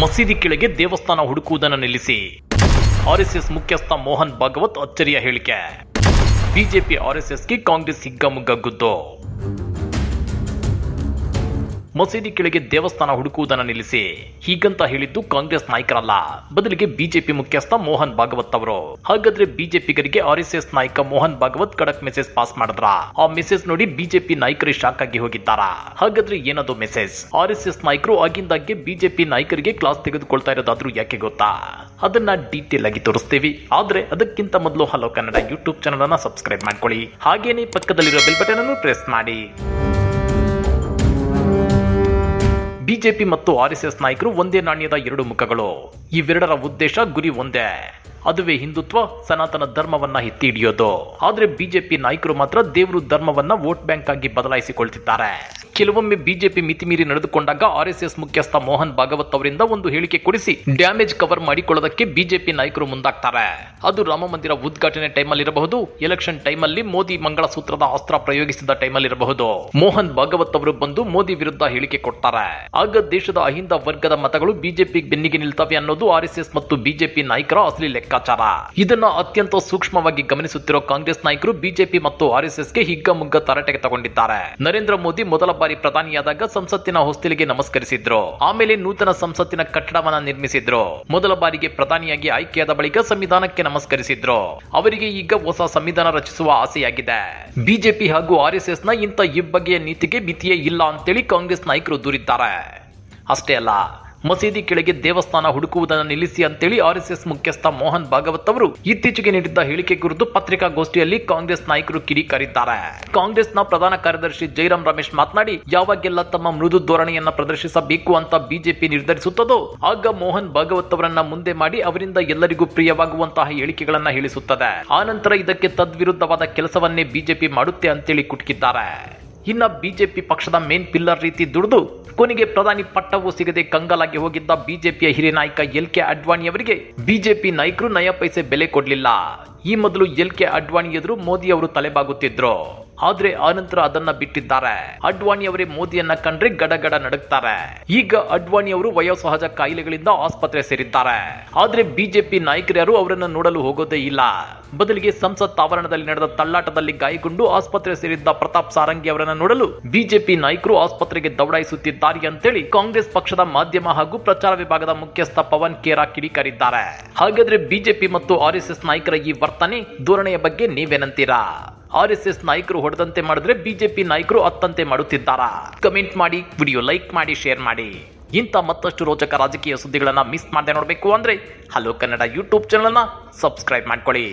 ಮಸೀದಿ ಕೆಳಗೆ ದೇವಸ್ಥಾನ ಹುಡುಕುವುದನ್ನು ನಿಲ್ಲಿಸಿ. ಆರ್ಎಸ್ಎಸ್ ಮುಖ್ಯಸ್ಥ ಮೋಹನ್ ಭಾಗವತ್ ಅಚ್ಚರಿಯ ಹೇಳಿಕೆ. ಬಿಜೆಪಿ ಆರ್ಎಸ್ಎಸ್ಗೆ ಕಾಂಗ್ರೆಸ್ ಹಿಗ್ಗಮುಗ್ಗ ಗುದ್ದು. ಮಸೀದಿ ಕೆಳಗೆ ದೇವಸ್ಥಾನ ಹುಡುಕುವುದನ್ನು ನಿಲ್ಲಿಸಿ. ಹೀಗಂತ ಹೇಳಿದ್ದು ಕಾಂಗ್ರೆಸ್ ನಾಯಕರಲ್ಲ. ಬದಲಿಗೆ ಬಿಜೆಪಿ ಮುಖ್ಯಸ್ಥ ಮೋಹನ್ ಭಾಗವತ್ ಅವರು. ಹಾಗಾದ್ರೆ ಬಿಜೆಪಿಗರಿಗೆ ಎಸ್ ನಾಯಕ ಮೋಹನ್ ಭಾಗವತ್ ಖಡಕ್ ಮೆಸೇಜ್ ಪಾಸ್ ಮಾಡಿದ್ರ? ಆ ಮೆಸೇಜ್ ನೋಡಿ ಬಿಜೆಪಿ ನಾಯಕರು ಶಾಕ್ ಆಗಿ ಹೋಗಿದ್ದಾರಾ? ಹಾಗಾದ್ರೆ ಏನದು ಮೆಸೇಜ್? ಆರ್ ಎಸ್ ಎಸ್ ನಾಯಕರು ಆಗಿಂದಾಗ್ಗೆ ಬಿಜೆಪಿ ನಾಯಕರಿಗೆ ಕ್ಲಾಸ್ ತೆಗೆದುಕೊಳ್ತಾ ಇರೋದಾದ್ರೂ ಯಾಕೆ ಗೊತ್ತಾ? ಅದನ್ನ ಡೀಟೇಲ್ ಆಗಿ ತೋರಿಸ್ತೀವಿ. ಆದ್ರೆ ಅದಕ್ಕಿಂತ ಮೊದಲು ಹಲೋ ಕನ್ನಡ ಯೂಟ್ಯೂಬ್ ಚಾನಲ್ ಅನ್ನ ಸಬ್ಸ್ಕ್ರೈಬ್ ಮಾಡ್ಕೊಳ್ಳಿ. ಹಾಗೇನೆ ಪಕ್ಕದಲ್ಲಿರೋ ಬೆಲ್ ಬಟನ್ ಅನ್ನು ಪ್ರೆಸ್ ಮಾಡಿ. ಬಿಜೆಪಿ ಮತ್ತು ಆರ್ಎಸ್ಎಸ್ ನಾಯಕರು ಒಂದೇ ನಾಣ್ಯದ ಎರಡು ಮುಖಗಳು. ಇವೆರಡರ ಉದ್ದೇಶ ಗುರಿ ಒಂದೇ. ಅದುವೇ ಹಿಂದುತ್ವ ಸನಾತನ ಧರ್ಮವನ್ನ ಎತ್ತಿ ಹಿಡಿಯೋದು ಆದ್ರೆ ಬಿಜೆಪಿ ನಾಯಕರು ಮಾತ್ರ ದೇವರು ಧರ್ಮವನ್ನ ವೋಟ್ ಬ್ಯಾಂಕ್ ಆಗಿ ಬದಲಾಯಿಸಿಕೊಳ್ತಿದ್ದಾರೆ. ಕೆಲವೊಮ್ಮೆ ಬಿಜೆಪಿ ಮಿತಿಮೀರಿ ನಡೆದುಕೊಂಡಾಗ ಆರ್ ಎಸ್ ಮುಖ್ಯಸ್ಥ ಮೋಹನ್ ಭಾಗವತ್ ಅವರಿಂದ ಒಂದು ಹೇಳಿಕೆ ಕೊಡಿಸಿ ಡ್ಯಾಮೇಜ್ ಕವರ್ ಮಾಡಿಕೊಳ್ಳೋದಕ್ಕೆ ಬಿಜೆಪಿ ನಾಯಕರು ಮುಂದಾಗ್ತಾರೆ. ಅದು ರಾಮ ಮಂದಿರ ಉದ್ಘಾಟನೆ ಟೈಮಲ್ಲಿ ಇರಬಹುದು ಎಲೆಕ್ಷನ್ ಟೈಮಲ್ಲಿ ಮೋದಿ ಮಂಗಳ ಸೂತ್ರದ ಅಸ್ತ್ರ ಪ್ರಯೋಗಿಸಿದ ಟೈಮಲ್ಲಿ ಇರಬಹುದು ಮೋಹನ್ ಭಾಗವತ್ ಅವರು ಬಂದು ಮೋದಿ ವಿರುದ್ಧ ಹೇಳಿಕೆ ಕೊಡ್ತಾರೆ. ಆಗ ದೇಶದ ಅಹಿಂದ ವರ್ಗದ ಮತಗಳು ಬಿಜೆಪಿ ಬೆನ್ನಿಗೆ ನಿಲ್ತವೆ ಅನ್ನೋದು ಆರ್ಎಸ್ಎಸ್ ಮತ್ತು ಬಿಜೆಪಿ ನಾಯಕರ ಅಸಲಿ ಲೆಕ್ಕಾಚಾರ ಇದನ್ನ ಅತ್ಯಂತ ಸೂಕ್ಷ್ಮವಾಗಿ ಗಮನಿಸುತ್ತಿರೋ ಕಾಂಗ್ರೆಸ್ ನಾಯಕರು ಬಿಜೆಪಿ ಮತ್ತು ಆರ್ಎಸ್ಎಸ್ಗೆ ಹಿಗ್ಗಮುಗ್ಗ ತರಾಟೆಗೆ ತಗೊಂಡಿದ್ದಾರೆ. ನರೇಂದ್ರ ಮೋದಿ ಮೊದಲ ಬಾರಿ ಪ್ರಧಾನಿಯಾದಾಗ ಸಂಸತ್ತಿನ ಹೊಸ್ತಿಲಿಗೆ ನಮಸ್ಕರಿಸಿದ್ರು. ಆಮೇಲೆ ನೂತನ ಸಂಸತ್ತಿನ ಕಟ್ಟಡವನ್ನ ನಿರ್ಮಿಸಿದ್ರು. ಮೊದಲ ಬಾರಿಗೆ ಪ್ರಧಾನಿಯಾಗಿ ಆಯ್ಕೆಯಾದ ಬಳಿಕ ಸಂವಿಧಾನಕ್ಕೆ ನಮಸ್ಕರಿಸಿದ್ರು. ಅವರಿಗೆ ಈಗ ಹೊಸ ಸಂವಿಧಾನ ರಚಿಸುವ ಆಸೆಯಾಗಿದೆ. ಬಿಜೆಪಿ ಹಾಗೂ ಆರ್ಎಸ್ಎಸ್ನ ಇಂಥ ಇಬ್ಬಗೆಯ ನೀತಿಗೆ ಮಿತಿಯೇ ಇಲ್ಲ ಅಂತೇಳಿ ಕಾಂಗ್ರೆಸ್ ನಾಯಕರು ದೂರಿದ್ದಾರೆ. ಅಷ್ಟೇ ಅಲ್ಲ ಮಸೀದಿ ಕೆಳಗೆ ದೇವಸ್ಥಾನ ಹುಡುಕುವುದನ್ನು ನಿಲ್ಲಿಸಿ ಅಂತೇಳಿ ಆರ್ಎಸ್ಎಸ್ ಮುಖ್ಯಸ್ಥ ಮೋಹನ್ ಭಾಗವತ್ ಅವರು ಇತ್ತೀಚೆಗೆ ನೀಡಿದ್ದ ಹೇಳಿಕೆ ಕುರಿತು ಪತ್ರಿಕಾಗೋಷ್ಠಿಯಲ್ಲಿ ಕಾಂಗ್ರೆಸ್ ನಾಯಕರು ಕಿಡಿಕಾರಿದ್ದಾರೆ. ಕಾಂಗ್ರೆಸ್ನ ಪ್ರಧಾನ ಕಾರ್ಯದರ್ಶಿ ಜೈರಾಮ್ ರಮೇಶ್ ಮಾತನಾಡಿ, ಯಾವಾಗೆಲ್ಲ ತಮ್ಮ ಮೃದು ಧೋರಣೆಯನ್ನ ಪ್ರದರ್ಶಿಸಬೇಕು ಅಂತ ಬಿಜೆಪಿ ನಿರ್ಧರಿಸುತ್ತದೋ, ಆಗ ಮೋಹನ್ ಭಾಗವತ್ ಅವರನ್ನ ಮುಂದೆ ಮಾಡಿ ಅವರಿಂದ ಎಲ್ಲರಿಗೂ ಪ್ರಿಯವಾಗುವಂತಹ ಹೇಳಿಕೆಗಳನ್ನ ಹೇಳಿಸುತ್ತದೆ. ಆನಂತರ ಇದಕ್ಕೆ ತದ್ವಿರುದ್ಧವಾದ ಕೆಲಸವನ್ನೇ ಬಿಜೆಪಿ ಮಾಡುತ್ತೆ ಅಂತೇಳಿ ಕುಟುಕಿದ್ದಾರೆ. ಇನ್ನ ಬಿಜೆಪಿ ಪಕ್ಷದ ಮೇನ್ ಪಿಲ್ಲರ್ ರೀತಿ ದುಡಿದು ಕೊನೆಗೆ ಪ್ರಧಾನಿ ಪಟ್ಟವೂ ಸಿಗದೆ ಕಂಗಾಲಾಗಿ ಹೋಗಿದ್ದ ಬಿಜೆಪಿಯ ಹಿರಿಯ ನಾಯಕ ಎಲ್ ಕೆ ಅಡ್ವಾಣಿ ಅವರಿಗೆ ಬಿಜೆಪಿ ನಾಯಕರು ನಯ ಪೈಸೆ ಬೆಲೆ ಕೊಡ್ಲಿಲ್ಲ. ಈ ಮೊದಲು ಎಲ್ ಕೆ ಅಡ್ವಾಣಿ ಎದುರು ಮೋದಿ ಅವರು ತಲೆಬಾಗುತ್ತಿದ್ರು. ಆದ್ರೆ ಆನಂತರ ಅದನ್ನ ಬಿಟ್ಟಿದ್ದಾರೆ. ಅಡ್ವಾಣಿ ಅವರೇ ಮೋದಿಯನ್ನ ಕಂಡ್ರೆ ಗಡಗಡ ನಡುಗ್ತಾರೆ. ಈಗ ಅಡ್ವಾಣಿ ಅವರು ವಯೋಸಹಜ ಕಾಯಿಲೆಗಳಿಂದ ಆಸ್ಪತ್ರೆ ಸೇರಿದ್ದಾರೆ. ಆದ್ರೆ ಬಿಜೆಪಿ ನಾಯಕರ್ಯಾರು ಅವರನ್ನ ನೋಡಲು ಹೋಗೋದೇ ಇಲ್ಲ. ಬದಲಿಗೆ ಸಂಸತ್ ಆವರಣದಲ್ಲಿ ನಡೆದ ತಳ್ಳಾಟದಲ್ಲಿ ಗಾಯಗೊಂಡು ಆಸ್ಪತ್ರೆ ಸೇರಿದ್ದ ಪ್ರತಾಪ್ ಸಾರಂಗಿ ಅವರನ್ನ ನೋಡಲು ಬಿಜೆಪಿ ನಾಯಕರು ಆಸ್ಪತ್ರೆಗೆ ದೌಡಾಯಿಸುತ್ತಿದ್ದಾರೆ ಅಂತೇಳಿ ಕಾಂಗ್ರೆಸ್ ಪಕ್ಷದ ಮಾಧ್ಯಮ ಹಾಗೂ ಪ್ರಚಾರ ವಿಭಾಗದ ಮುಖ್ಯಸ್ಥ ಪವನ್ ಕೇರಾ ಕಿಡಿಕಾರಿದ್ದಾರೆ. ಹಾಗಾದ್ರೆ ಬಿಜೆಪಿ ಮತ್ತು ಆರ್ಎಸ್ಎಸ್ ನಾಯಕರ ಈ ವರ್ತನೆ ಧೋರಣೆಯ ಬಗ್ಗೆ ನೀವೇನಂತೀರಾ? ಆರ್ ಎಸ್ ಎಸ್ ನಾಯಕರು ಹೊಡೆದಂತೆ ಮಾಡಿದ್ರೆ ಬಿಜೆಪಿ ನಾಯಕರು ಅತ್ತಂತೆ ಮಾಡುತ್ತಿದ್ದಾರಾ? ಕಮೆಂಟ್ ಮಾಡಿ, ವಿಡಿಯೋ ಲೈಕ್ ಮಾಡಿ, ಶೇರ್ ಮಾಡಿ. ಇಂಥ ಮತ್ತಷ್ಟು ರೋಚಕ ರಾಜಕೀಯ ಸುದ್ದಿಗಳನ್ನ ಮಿಸ್ ಮಾಡದೆ ನೋಡಬೇಕು ಅಂದ್ರೆ ಹಲೋ ಕನ್ನಡ ಯೂಟ್ಯೂಬ್ ಚಾನಲ್ನ ಸಬ್ಸ್ಕ್ರೈಬ್ ಮಾಡ್ಕೊಳ್ಳಿ.